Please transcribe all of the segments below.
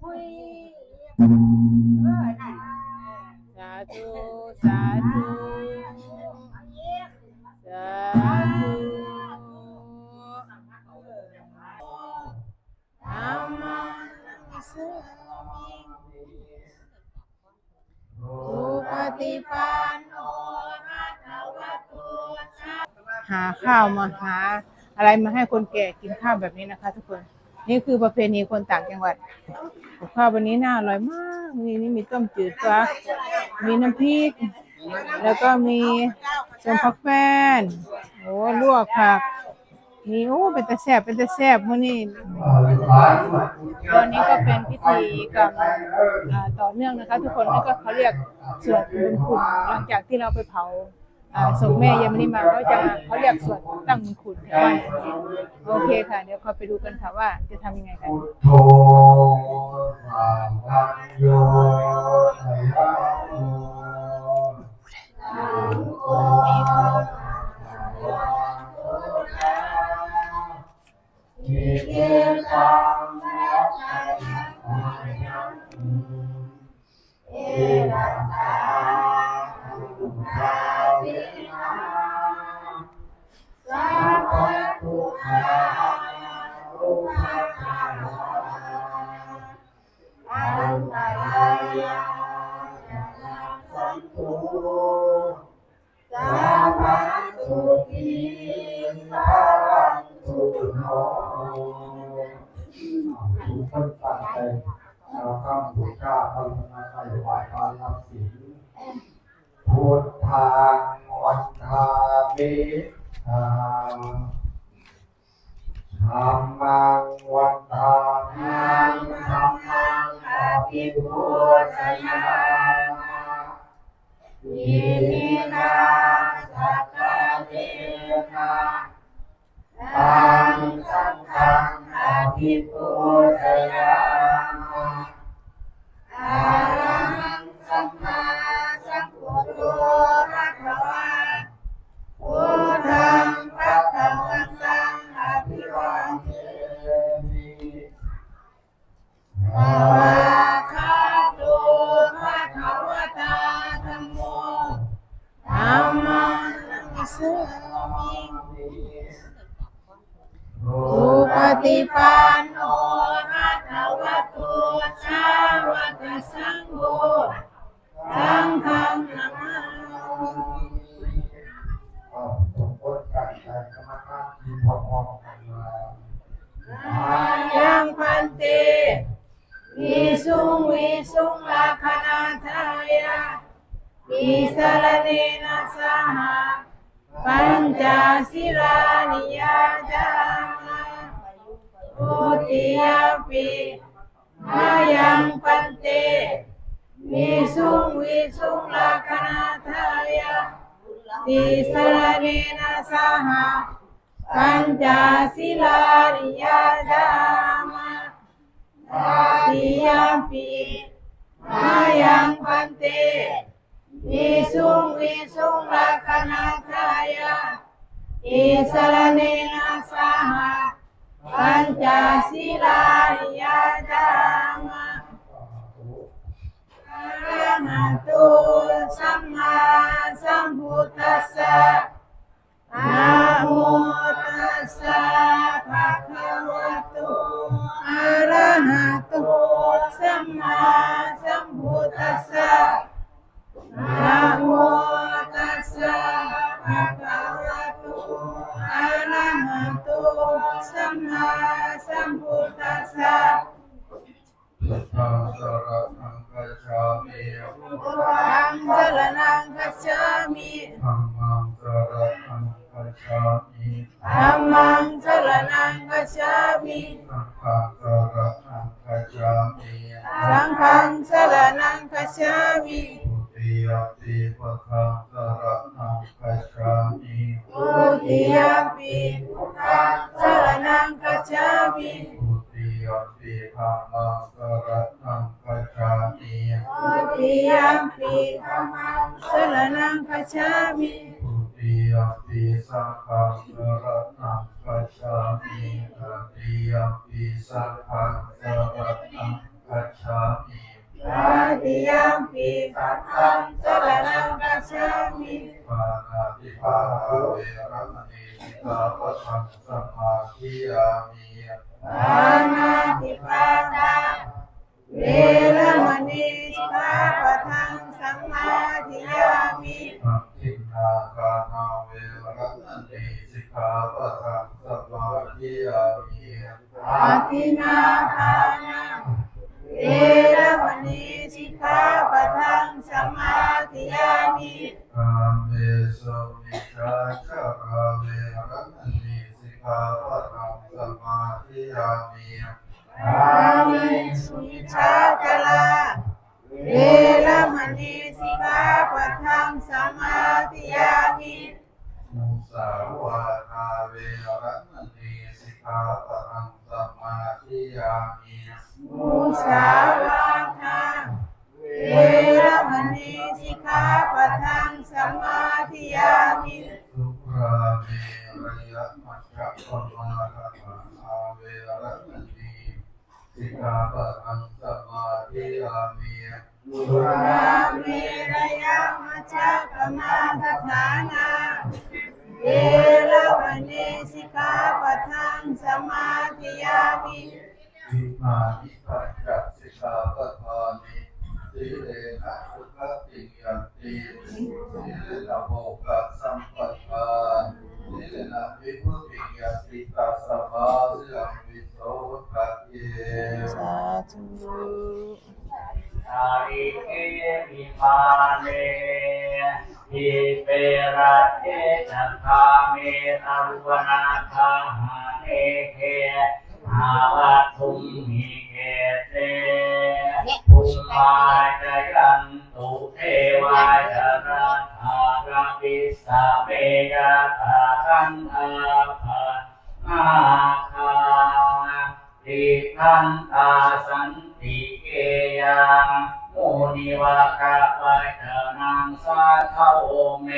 คุยเออนั่นสาธุสาธุสาธุอามาสสุปฏิปันโนภะคะวะโตสหาข้าวมาหา อะไรมาให้คนแก่กินข้าวแบบนี้นะคะทุกคน นี่คือประเพณีคนต่างจังหวัดข้าววันนี้น่าอร่อยมากนี่นี่มีต้มจืดปลามีน้ำพริก แล้วก็มีส้มผักแป้นโอ้ลวกผักมีโอ้เป็นตะแซบเป็นตะแซบมื้อนี้ตอนนี้ก็เป็นพิธีกรรมต่อเนื่องนะคะ ทุกคนนี่ก็เขาเรียกสวดบุญคุณหลังจากที่เราไปเผา อ่าศพแม่ยามณีมาเขาจะเขาเรียกสวดตั้งบุญคุณแถวบ้านโอเคค่ะ เดี๋ยวเราไปดูกันค่ะว่าจะทำยังไงกันพุทโธภาวังโยทยาโมมีเกตัง สัพพะสุขีสารังสุโนทุกคนตั้งใจเราคำบูชาพระธรรมกาไหว้พระรับศีลพุทธังวันทามิทาธรรมังวันทานังธรรมังอภิพุทธยา อินินาสักเทนะตังสังฆังอภิ ปัญจศิลานิยาจามาโอติยาปิมายังปันเตวิ อิสลาคนาทายาติสรเนนะสหปัญจศิลายาจามะตาติยมปิมายังพันเตวิลาทายาติสระสหปัญจศิลายาจามะอะระหะโตสัมมาสัมพุทธัสสะนะโมตัสสะภะคะวะโต สรณังคัจฉามิธัมมังสรณังคัจฉามิสังฆังสรณังคัจฉามิสังฆังสรณังคัจฉามิทุติยมปิพุทธังสรณังคัจฉามิทุติยมปิพุทธังสรณังคัจฉามิทุติยมปิธัมมังสรณังคัจฉามิทุติยมปิธัมมังสรณังคัจฉามิทุติยม สัพพะรตังปัจจามิตติยปิสัพพะรตังปัจจามิปาติยัมปิสัพพะงสรณังกัจฉามิปานาติปาเวรมณีสิกาปะทังสัมมาทิยามิปานาติปาตะเวรมณีสิกาปะทังสัมมาทิยามิ นนาคานาเวรมณีสิกขาปะทังสมาธิยามิอาทินาทานาเวรมณีสิกขาปะทั ยามิมุสาวาทาเวรมณีสิกขาปะทังสมาธิยามิสุราเมรยมัจจปมาทาอาเวรมณีสิกขาปะทังสมาธิยามิสุราเมรยมัจจปมาทฐานาเวรมณีสิกขาปะทังสมาธิยามิวิ มานิปัจจสิกาปะทานิสิเลนะสุขติยันติสิเลนะโภคสัมปทานสิเลนะวิมุติยันติตัสมาสิลังวิโสทัพเยสาธุอาริเกมิมาเลอิเประเตจันทาเมตัรุวนาคาหาเอเค อาวัตุมหิเกเตภุมมาจยันตุเทวาจรัตถาราปิสาเมยะตาคันอาภาอาคาติทันตาสันติเกยังมุนิวากะปัจนังสาทโอเม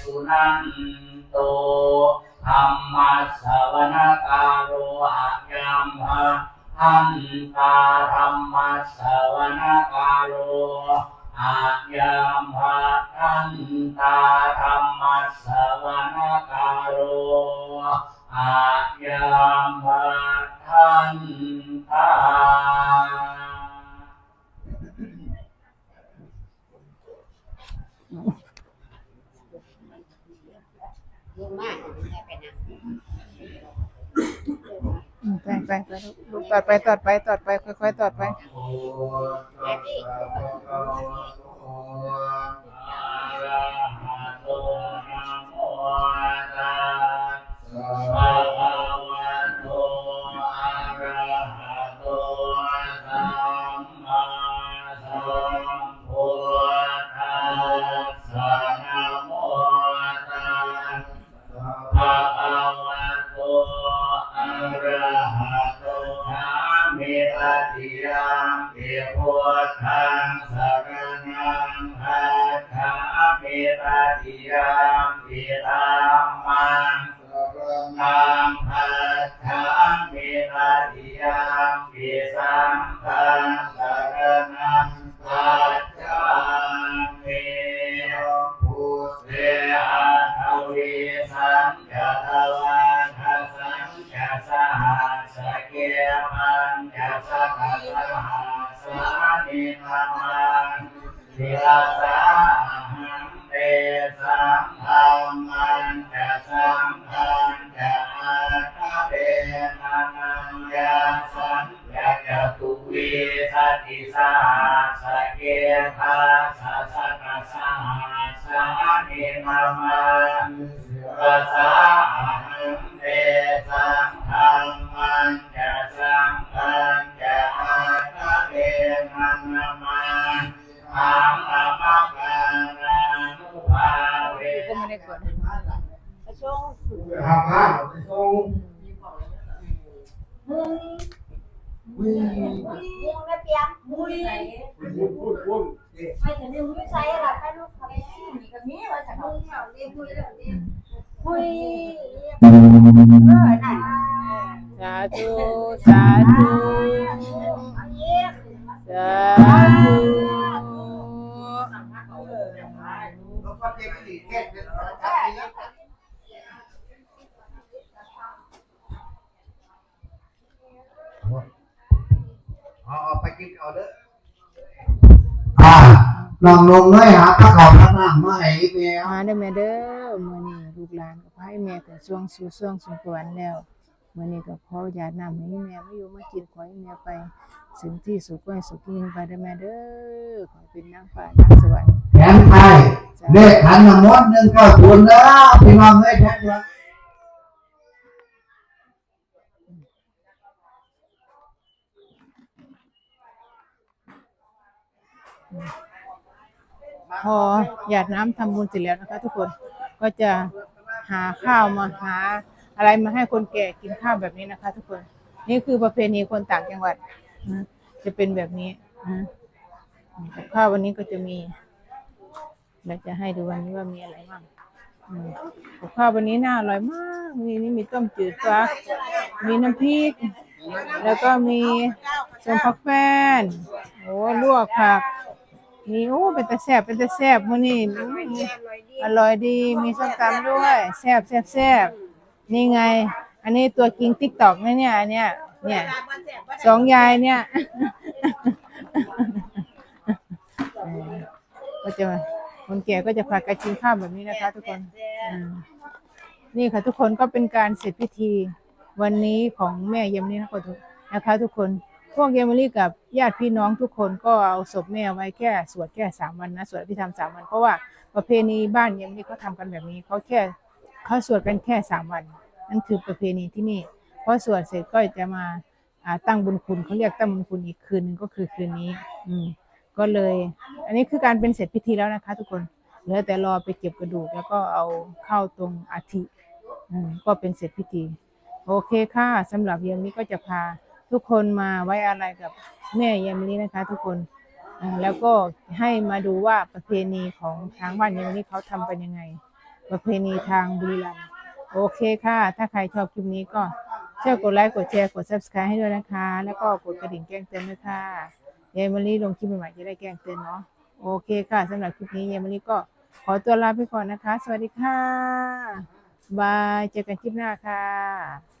สุนันโต ธรรมะสสวนาคาโรอายัมหะทันตาธรรมะสสวนาคาโรอายัมหะทันตา อืมไปไปไปลูกตอดไปตอดไปตอดไป ค่อยๆตอดไป การานุภาเวก็ไม่ได้กดทำงาทรงมึงวิ่งมึงไม่เปียกมึงใส่พูดพูดพูดไม่ถึงมึงไม่ใส่หรอกให้ลูกเขามีกับนี้ว่าจะมึงเหงาเรียกคุยเรื่องนี้คุยเออ กินเอาเด้ออ่าลองลงด้วยหาพระเขาพระนางมาให้แม่มาเด้อแม่เด้อมื้อนี้ลูกหลานก็พาให้แม่ก็ช่วงสู่ช่วงสมควรแล้วมื้อนี้ก็ขอญาตินำให้แม่มาอยู่มากินขอให้แม่ไปถึงที่สุดก็ให้สุขยิ่งไปเด้อแม่เด้อขอให้เป็นนางฟ้านางสวรรค์แขนไทยเลขขันน้ำมนต์หนึ่งเก้าศูนย์นะพี่น้องเอ้ยแขนไทย พอหยาดน้ำทำบุญเสร็จแล้วนะคะ ทุกคนก็จะหาข้าวมาหา อะไรมาให้คนแก่กินข้าวแบบนี้นะคะ ทุกคนนี่คือประเพณีคนต่างจังหวัดนะจะเป็นแบบนี้นะกับข้าววันนี้ก็จะมีเราจะให้ดูวันนี้ว่ามีอะไรบ้างกับข้าววันนี้น่าอร่อยมาก มีนี่มีต้มจืดปลามีน้ำพริก แล้วก็มีส้มผักแป้นโอ้ลวกผัก มีโอ้เป็นแตะแซ่บเป็นแตะแซ่บมื้อนี้อร่อยดีมีส้มตำด้วยแซ่บแซ่บแซ่บนี่ไง อันนี้ตัวกิงติ๊กตอกนะเนี่ยอันเนี้ยเนี่ยสองยายเนี่ยเออก็จะคนแก่ก็จะพากันกินข้าวแบบนี้นะคะ ทุกคนนี่ค่ะทุกคนก็เป็นการเสร็จพิธีวันนี้ของแม่เยมนี่นะคะทุกนะคะ ทุกคน พวกเยมลี่กับญาติพี่น้องทุกคนก็เอาศพแม่ไว้แค่สวดแค่สามวันนะสวดพิธรรมสามวันเพราะว่าประเพณีบ้านเยมลี่เขาทำกันแบบนี้เขาแค่เขาสวดกันแค่สามวัน นั่นคือประเพณีที่นี่พอสวดเสร็จก็จะมาตั้งบุญคุณเขาเรียกตั้งบุญคุณอีกคืนหนึงก็คือคืนนี้ อืมก็เลย อันนี้คือการเป็นเสร็จพิธีแล้วนะคะ ทุกคนเหลือแต่รอไปเก็บกระดูก แล้วก็เอาเข้าตรงอาทิอืมก็เป็นเสร็จพิธี โอเคค่ะสำหรับเย็นนี้ก็จะพา ทุกคนมาไว้อะไรกับแม่เย็นนี้นะคะ ทุกคนแล้วก็ให้มาดูว่าประเพณีของทางบ้านเย็นนี้เขาทำกันยังไง ประเพณีทางบุรีรัมย์โอเคค่ะ ถ้าใครชอบคลิปนี้ก็ช่วยกดไลค์กดแชร์กด subscribe ให้ด้วยนะคะ แล้วก็กดกระดิ่งแจ้งเตือนด้วยค่ะยายมลี่ลงคลิปใหม่ๆจะได้แจ้งเตือนเนาะโอเคค่ะสำหรับคลิปนี้ยายมลี่ก็ขอตัวลาไปก่อนนะคะ สวัสดีค่ะ บาย เจอกันคลิปหน้าค่ะ